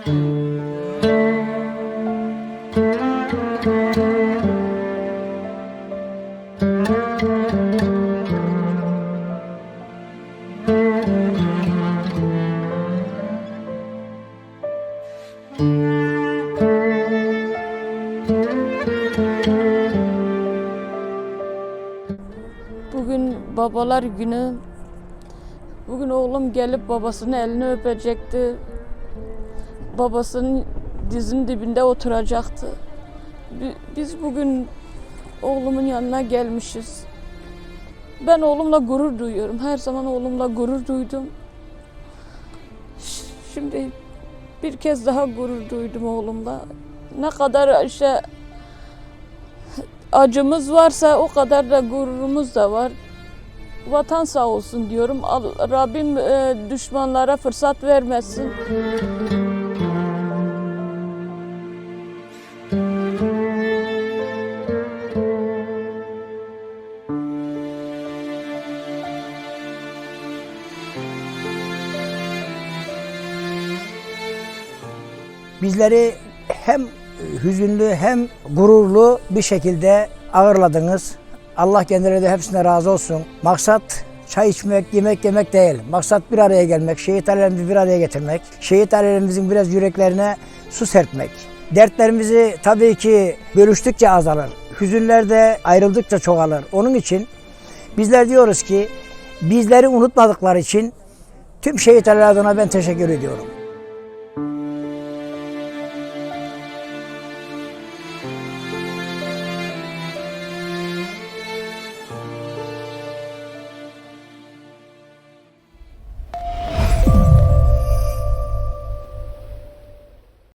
Bugün babalar günü. Bugün oğlum gelip babasını elini öpecekti. Babasının dizinin dibinde oturacaktı. Bi- Biz bugün oğlumun yanına gelmişiz. Ben oğlumla gurur duyuyorum. Her zaman oğlumla gurur duydum. Şimdi bir kez daha gurur duydum oğlumla. Ne kadar işte acımız varsa o kadar da gururumuz da var. Vatan sağ olsun diyorum. Rabbim e, düşmanlara fırsat vermesin. Bizleri hem hüzünlü hem gururlu bir şekilde ağırladınız. Allah kendileri de hepsine razı olsun. Maksat çay içmek, yemek yemek değil. Maksat bir araya gelmek, şehit ailelerimizi bir araya getirmek, şehit ailelerimizin biraz yüreklerine su serpmek. Dertlerimizi tabii ki bölüştükçe azalır. Hüzünler de ayrıldıkça çoğalır. Onun için bizler diyoruz ki bizleri unutmadıkları için tüm şehit adına ben teşekkür ediyorum.